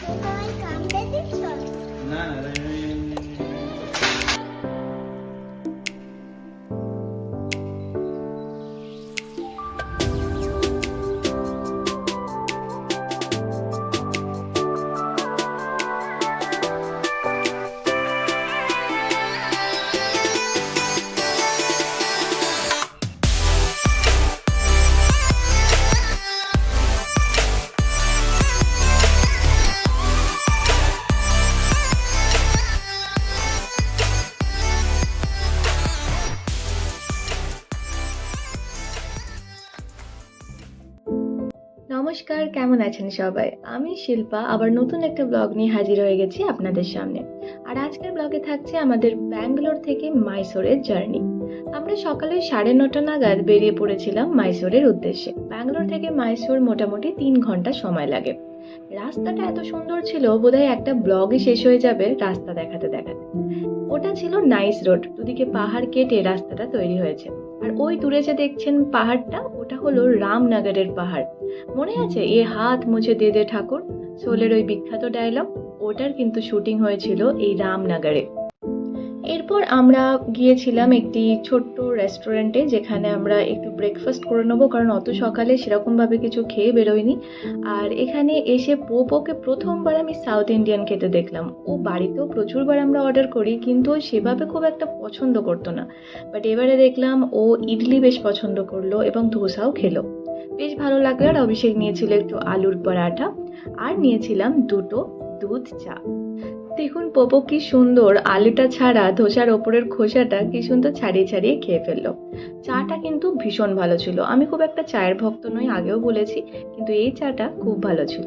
তোমায় কামড়ে কেমন আছেন সবাই? আমি শিল্পা, আবার নতুন একটা ব্লগ নিয়ে হাজির হয়ে গেছি আপনাদের সামনে। আর আজকের ব্লগে থাকছে আমাদের ব্যাঙ্গালোর থেকে মাইসোরের জার্নি আমরা সকালে সাড়ে নটা নাগাদ বেরিয়ে পড়েছিলাম মাইসোরের উদ্দেশ্যে। ব্যাঙ্গালোর থেকে মাইসোর মোটামুটি তিন ঘণ্টা সময় লাগে। রাস্তাটা এত সুন্দর ছিল, বোধহয় একটা ব্লগই শেষ হয়ে যাবে রাস্তা দেখাতে দেখাতে। ওটা ছিল নাইস রোড, দুদিকে পাহাড় কেটে রাস্তাটা তৈরি হয়েছে। আর ওই দূরে যে দেখছেন পাহাড়টা ওটা হলো রামনগরের পাহাড়। মনে আছে? এ হাত মুছে দে দে ঠাকুর। সোলের ওই বিখ্যাত ডায়লগ ওটার কিন্তু শুটিং হয়েছিল এই রামনগরে। এরপর আমরা গিয়েছিলাম একটি ছোট্ট রেস্টুরেন্টে যেখানে আমরা একটু ব্রেকফাস্ট করে নেব, কারণ অত সকালে সেরকমভাবে কিছু খেয়ে বেরোয়নি আর এখানে এসে পোপোকে প্রথমবার আমি সাউথ ইন্ডিয়ান খেতে দেখলাম। ও বাড়িতেও প্রচুরবার আমরা অর্ডার করি, কিন্তু সেভাবে খুব একটা পছন্দ করতো না। বাট এবারে দেখলাম ও ইডলি বেশ পছন্দ করল এবং ধোসাও খেলো। বেশ ভালো লাগল আর অভিষেক নিয়েছিল একটু আলুর পরাঠা। আর নিয়েছিলাম দুটো দুধ চা। দেখুন, পোপো কি সুন্দর। আলুটা ছাড়া ধোসার ওপরের খোসাটা কি সুন্দর ছাড়িয়ে ছাড়িয়ে খেয়ে ফেলল। চাটা কিন্তু ভীষণ ভালো ছিল। আমি খুব একটা চায়ের ভক্ত নই, আগেও বলেছি, কিন্তু এই চাটা খুব ভালো ছিল।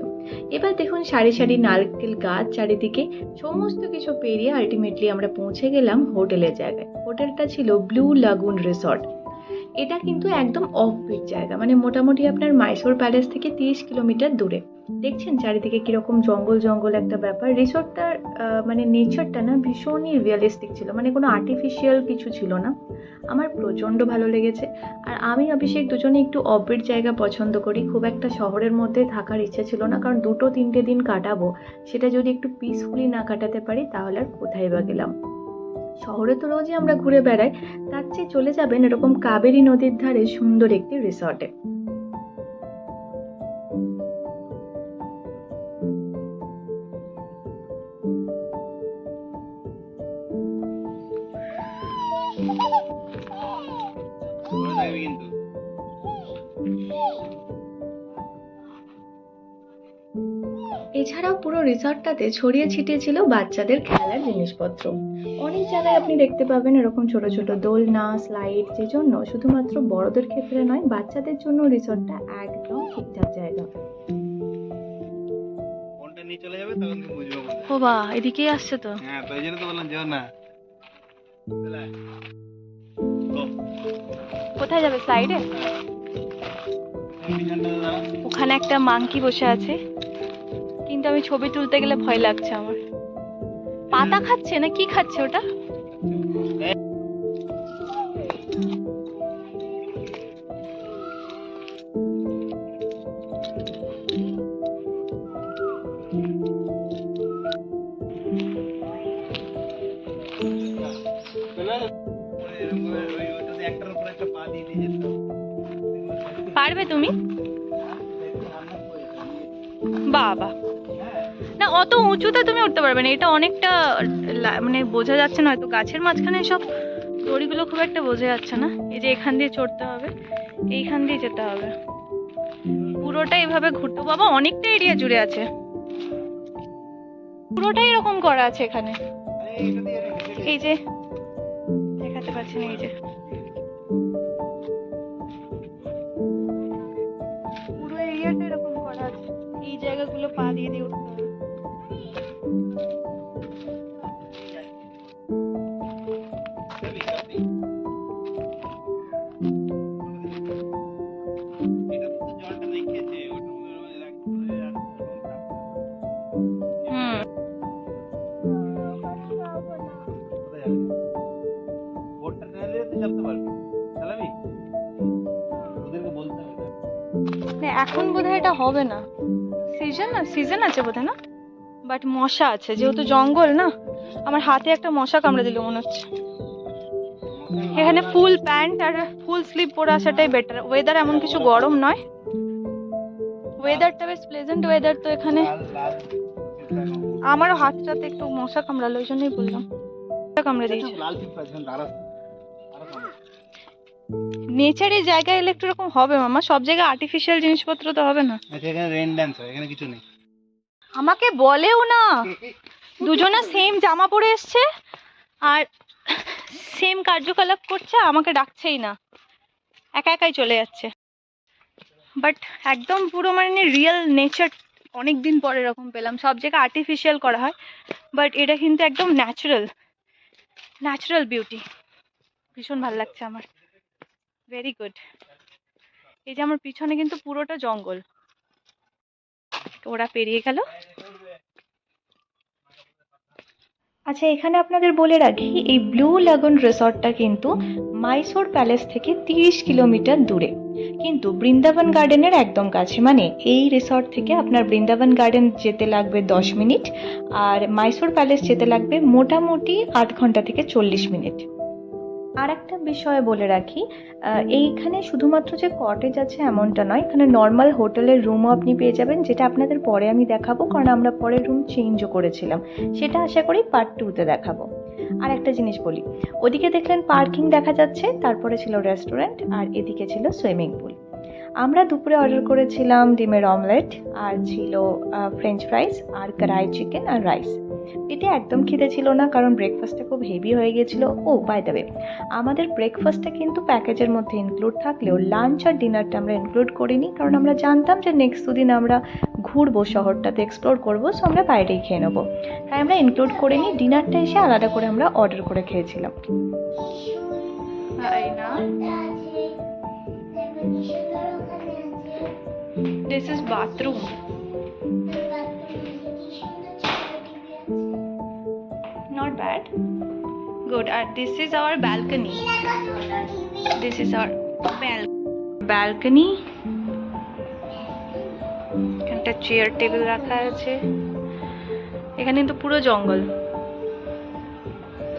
এবার দেখুন, সারি সারি নারকেল গাছ চারিদিকে সমস্ত কিছু পেরিয়ে আলটিমেটলি আমরা পৌঁছে গেলাম হোটেলের জায়গায়। হোটেলটা ছিল ব্লু লাগুন রিসর্ট। এটা কিন্তু একদম অফবিট জায়গা। মানে মোটামুটি আপনার মাইসোর প্যালেস থেকে তিরিশ কিলোমিটার দূরে। দেখছেন চারিদিকে কীরকম জঙ্গল জঙ্গল একটা ব্যাপার। রিসোর্টটার মানে নেচারটা না ভীষণই রিয়েলিস্টিক ছিল। মানে কোনো আর্টিফিশিয়াল কিছু ছিল না। আমার প্রচণ্ড ভালো লেগেছে। আর আমি অভিষেক দুজনে একটু অফবিট জায়গা পছন্দ করি। খুব একটা শহরের মধ্যে থাকার ইচ্ছে ছিল না। কারণ দুটো তিনটে দিন কাটাবো। সেটা যদি একটু পিসফুলি না কাটাতে পারি, তাহলে আর কোথায় বা গেলাম? শহরে তো রোজই আমরা ঘুরে বেড়াই, তার চেয়ে চলে যাবেন এরকম কাবেরী নদীর ধারে সুন্দর একটি রিসর্টে কিন্তু। এছাড়াও পুরো রিসর্টটাতে ছড়িয়ে ছিটিয়ে ছিল বাচ্চাদের খেলার জিনিসপত্র। অনেক জায়গায় আপনি দেখতে পাবেন এরকম ছোট ছোট দোলনা স্লাইড যে জন্য। শুধুমাত্র বড়দের ক্ষেত্রে নয় বাচ্চাদের জন্য রিসর্টটা একদম ঠিকঠাক জায়গা। চলে যাবে তখন তুমি বুঝবে ও বা এদিকেই আসছে তো। হ্যাঁ তো এই তো বললাম যেও না। চলে আয়। ও, কোথায় যাবে স্লাইডে ওখানে একটা মাংকি বসে আছে। কিন্তু আমি ছবি তুলতে গেলে ভয় লাগছে আমার। পাতা খাচ্ছে না কি খাচ্ছে ওটা। পারবে তুমি? বাবা। অত উঁচুতে তুমি উঠতে পারবে না। এটা অনেকটা মানে বোঝা যাচ্ছে না, হয়তো গাছের মাঝখানে সব দড়িগুলো খুব একটা বোঝা যাচ্ছে না। এই যে এখান দিয়ে চড়তে হবে, এইখান দিয়ে যেতে হবে। পুরোটা এভাবে ঘুরতে, বাবা, অনেকটা এরিয়া জুড়ে আছে। পুরোটাই এরকম করা আছে এখানে। এই যে, দেখাতে পাচ্ছি না, এই যে। পুরো এরিয়াটা এরকম করা আছে। এই জায়গাগুলো পা দিয়ে দিয়ে উঠতে না, এখন বোধ বোধহয় এটা হবে না। সিজন না সিজন আছে বোধহয় না? বাট মশা আছে যেহেতু জঙ্গল না? আমার হাতে একটা মশা কামড়ে দিল মনে হচ্ছে। এখানে ফুল প্যান্ট আর ফুল স্লিপ পরে আসাটাই বেটার ওয়েদার এমন কিছু গরম নয়। ওয়েদারটা বেশ প্লেজেন্ট ওয়েদার তো এখানে। আমারও হাতটাতে একটু মশা কামড়ালো ওই জন্যই বললাম। কামড়ে দিয়েছে। নেচারের জায়গায় এলে একটু এরকম হবে মামা সব জায়গায় আর্টিফিশিয়াল জিনিসপত্র তো হবে না। আচ্ছা এখানে রেন ড্যান্স হয় এখানে কিছু নেই। আমাকে বলেও না। দুজনে সেম জামা পরে এসছে আর সেম কার্যকলাপ করছে আমাকে ডাকছেই না। একা একাই চলে যাচ্ছে। বাট একদম পুরো মানে রিয়েল নেচার অনেক দিন পরে এরকম পেলাম। সব জায়গায় আর্টিফিশিয়াল করা হয় বাট এটা কিন্তু একদম ন্যাচারাল ন্যাচারাল বিউটি ভীষণ ভালো লাগছে আমার। ভেরি গুড এই যে আমার পিছনে কিন্তু পুরোটা জঙ্গল। ওরা পেরিয়ে গেল। আচ্ছা এখানে আপনাদের বলে রাখি, এই ব্লু লাগুন রিসর্টটা কিন্তু মাইসোর প্যালেস থেকে তিরিশ কিলোমিটার দূরে। কিন্তু বৃন্দাবন গার্ডেনের একদম কাছে। মানে এই রিসর্ট থেকে আপনার বৃন্দাবন গার্ডেন যেতে লাগবে দশ মিনিট, আর মাইসোর প্যালেস যেতে লাগবে মোটামুটি আধ ঘণ্টা থেকে চল্লিশ মিনিট। আর একটা বিষয় বলে রাখি এইখানে শুধুমাত্র যে কটেজ আছে এমনটা নয়, এখানে নর্মাল হোটেলের রুমও আপনি পেয়ে যাবেন, যেটা আপনাদের পরে আমি দেখাবো, কারণ আমরা পরে রুম চেঞ্জও করেছিলাম। সেটা আশা করি পার্ট টুতে দেখাবো। আর একটা জিনিস বলি, ওদিকে দেখলেন পার্কিং দেখা যাচ্ছে, তারপরে ছিল রেস্টুরেন্ট আর এদিকে ছিল সুইমিং পুল আমরা দুপুরে অর্ডার করেছিলাম ডিমের অমলেট আর ছিল ফ্রেঞ্চ ফ্রাইস আর কড়াই চিকেন আর রাইস পেটে একদম খিদে ছিল না, কারণ ব্রেকফাস্টটা খুব হেভি হয়ে গেছিল। ও বাই দ্য আমাদের ব্রেকফাস্টটা কিন্তু প্যাকেজের মধ্যে ইনক্লুড থাকলেও লাঞ্চ আর ডিনারটা আমরা ইনক্লুড করিনি, কারণ আমরা জানতাম যে নেক্সট দুদিন আমরা ঘুরবো শহরটাতে এক্সপ্লোর করব সো আমরা বাইরেই খেয়ে নেব। তাই আমরা ইনক্লুড করিনি ডিনারটা এসে আলাদা করে আমরা অর্ডার করে খেয়েছিলাম। তাই না this bathroom not bad good R this is our balcony this is our balcony একটা চেয়ার টেবিল রাখা আছে। এখানে কিন্তু পুরো জঙ্গল।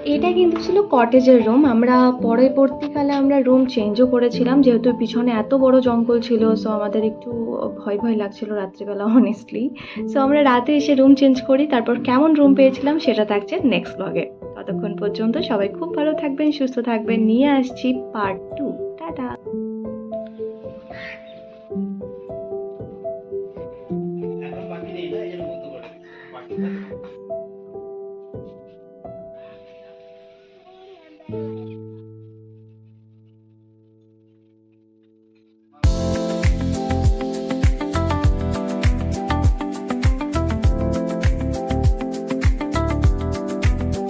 এটা কিন্তু ছিল কটেজের রুম আমরা পরবর্তীকালে আমরা রুম চেঞ্জও করেছিলাম, যেহেতু পিছনে এত বড় জঙ্গল ছিল সো আমাদের একটু ভয় ভয় লাগছিল রাত্রিবেলা অনেস্টলি সো আমরা রাতে এসে রুম চেঞ্জ করি, তারপর কেমন রুম পেয়েছিলাম সেটা থাকছে নেক্সট ব্লগে ততক্ষণ পর্যন্ত সবাই খুব ভালো থাকবেন, সুস্থ থাকবেন। নিয়ে আসছি পার্ট টু টাটা!